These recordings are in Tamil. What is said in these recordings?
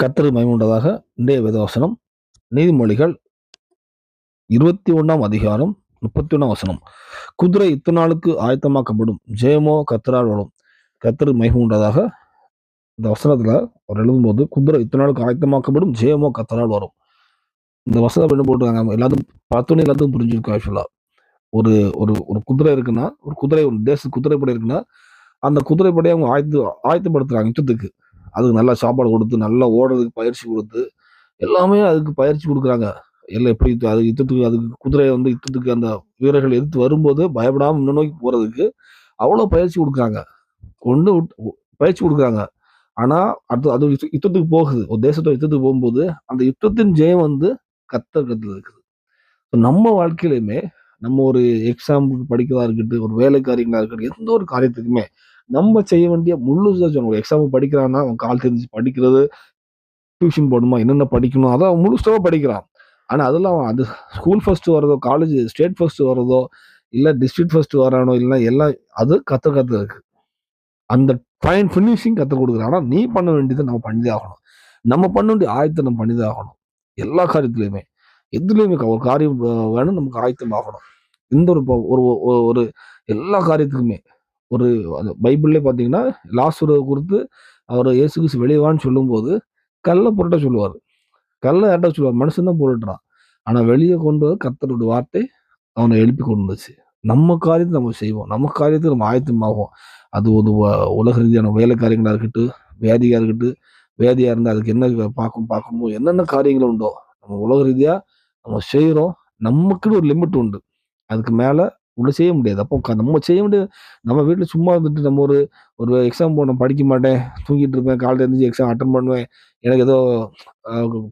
கர்த்தர் மகிமுண்டதாக இன்றைய வேதவசனம். நீதிமொழிகள் இருபத்தி ஒன்றாம் அதிகாரம் முப்பத்தி ஒன்றாம் வசனம். குதிரை இத்தனை நாளுக்கு ஆயத்தமாக்கப்படும். ஜெயமோ கத்தரால் வரும். கர்த்தர் மகிமுண்டதாக இந்த வசனத்தில் அவர் எழுதும்போது குதிரை இத்தனை நாளுக்கு ஆயத்தமாக்கப்படும். ஜெயமோ கத்தரால் வரும். இந்த வசனம் என்ன போட்டுருக்காங்க? எல்லாத்தையும் பார்த்தோன்னே எல்லாத்துக்கும் புரிஞ்சிருக்கோம் ஆக்சுவலாக ஒரு ஒரு ஒரு குதிரை இருக்குன்னா ஒரு குதிரை ஒரு தேச குதிரைப்படை இருக்குன்னா அந்த குதிரைப்படையை அவங்க ஆயத்து ஆயத்தப்படுத்துறாங்க யுத்தத்துக்கு. அதுக்கு நல்லா சாப்பாடு கொடுத்து நல்லா ஓடுறதுக்கு பயிற்சி கொடுத்து எல்லாமே அதுக்கு பயிற்சி கொடுக்குறாங்க. எல்லாம் எப்படி அது யுத்தத்துக்கு அதுக்கு குதிரையை வந்து யுத்தத்துக்கு அந்த வீரர்கள் எதிர்த்து வரும்போது பயப்படாமல் முன்னோக்கி போகிறதுக்கு அவ்வளோ பயிற்சி கொடுக்குறாங்க. கொண்டு விட்டு- பயிற்சி கொடுக்குறாங்க. ஆனால் அடுத்து அது யுத்தத்துக்கு போகுது. ஒரு தேசத்தோட யுத்தத்துக்கு போகும்போது அந்த யுத்தத்தின் ஜெயம் வந்து கத்தர் இருக்குது. ஸோ நம்ம வாழ்க்கையிலையுமே நம்ம ஒரு எக்ஸாமுக்கு படிக்கிறதா இருக்கட்டும் ஒரு வேலை இருக்கட்டும் எந்த ஒரு காரியத்துக்குமே நம்ம செய்ய வேண்டிய முழு ஒரு எக்ஸாம் படிக்கிறான்னா அவன் கால் தெரிஞ்சு படிக்கிறது டியூஷன் போடணுமா என்னென்ன படிக்கணும் அதான் அவன் முழுசாக படிக்கிறான். ஆனால் அதெல்லாம் அவன் அது ஸ்கூல் ஃபர்ஸ்ட் வரதோ காலேஜ் ஸ்டேட் ஃபர்ஸ்ட் வரதோ இல்லை டிஸ்ட்ரிக்ட் ஃபர்ஸ்ட் வரானோ இல்லை எல்லாம் அது கற்று கற்று இருக்கு. அந்த ஃபைன் ஃபினிஷிங் கற்றுக் கொடுக்குறான் ஆனால் நீ பண்ண வேண்டியதை நம்ம பண்ணி ஆகணும். நம்ம பண்ண வேண்டிய ஆயத்தை நம்ம பண்ணிதே ஆகணும். எல்லா காரியத்துலையுமே. எதுலேயுமே ஒரு காரியம் வேணும் நமக்கு ஆயத்தம் ஆகணும். இந்த ஒரு ஒரு ஒரு- ஒரு எல்லா காரியத்துக்குமே. ஒரு அந்த பைபிள்ல பார்த்தீங்கன்னா லாசுரை குறித்து அவர் இயேசு கிறிஸ்து வெளியவான்னு சொல்லும்போது கல்லை புரட்ட சொல்லுவார். கல்லை ஏட்ட சொல்லுவார்? மனுஷன் தான் புரட்டுறான். ஆனால் வெளியே கொண்டு வந்து கத்தரோட வார்த்தை அவனை எழுப்பி கொண்டு வந்துச்சு. நம்ம காரியத்தை நம்ம செய்வோம். நம்ம காரியத்தை நம்ம ஆயத்தமாகும் அது ஒரு உலக ரீதியான வேலை காரியங்களாக இருக்கட்டும் வியாதியாக இருக்கட்டும் வியாதியா இருந்தால் அதுக்கு என்ன பார்க்கும் பார்க்கணும் என்னென்ன காரியங்கள் உண்டோ நம்ம உலக ரீதியாக நம்ம செய்கிறோம் நமக்குன்னு ஒரு லிமிட் உண்டு. அதுக்கு மேலே உள்ள செய்ய முடியாது. அப்போ நம்ம செய்ய முடியாது நம்ம வீட்டில் சும்மா இருந்துட்டு நம்ம ஒரு ஒரு எக்ஸாம் போன படிக்க மாட்டேன். தூங்கிட்டு இருப்பேன். காலையில் இருந்துச்சு எக்ஸாம் அட்டன் பண்ணுவேன். எனக்கு ஏதோ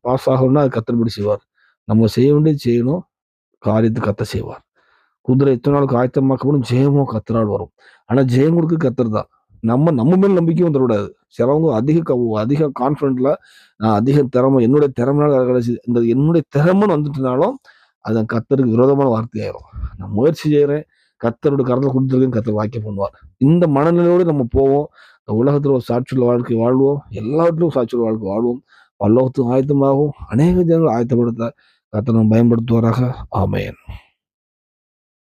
பாஸ் ஆகணும்னா அது கத்தன்படி செய்வார். நம்ம செய்ய வேண்டியது செய்யணும். காரியத்தை கத்த செய்வார். குதிரை எத்தனை நாளுக்கு ஆயத்தமாக்கப்படும் ஜெயமோ கத்தரால் வரும். ஆனால் ஜெயம் கொடுக்க கத்தர் தான். நம்ம நம்ம மேல் நம்பிக்கையும் வந்துடக்கூடாது. சிலவங்க அதிக க- அதிக கான்ஃபிடென்ட்ல நான் அதிக திறமை என்னுடைய திறமைனால கிடைச்சி இந்த என்னுடைய திறமைன்னு வந்துட்டுனாலும் அது கத்தருக்கு விரோதமான வார்த்தையாயிரும். நான் முயற்சி செய்கிறேன் கத்தரோட கரத்தில் கொடுத்துருக்கேன் கத்தர் வாக்கியம் பண்ணுவார். இந்த மனநிலையோடு நம்ம போவோம். இந்த உலகத்தில் ஒரு சாட்சியுள்ள வாழ்க்கை வாழ்வோம். எல்லாவற்றிலும் சாட்சியுள்ள வாழ்க்கை வாழ்வோம். பல்லோகத்துக்கும் ஆயத்தமாகவும் அநேக ஜனங்கள் ஆயத்தப்படுத்த கத்தனை பயன்படுத்துவாராக. ஆமையன்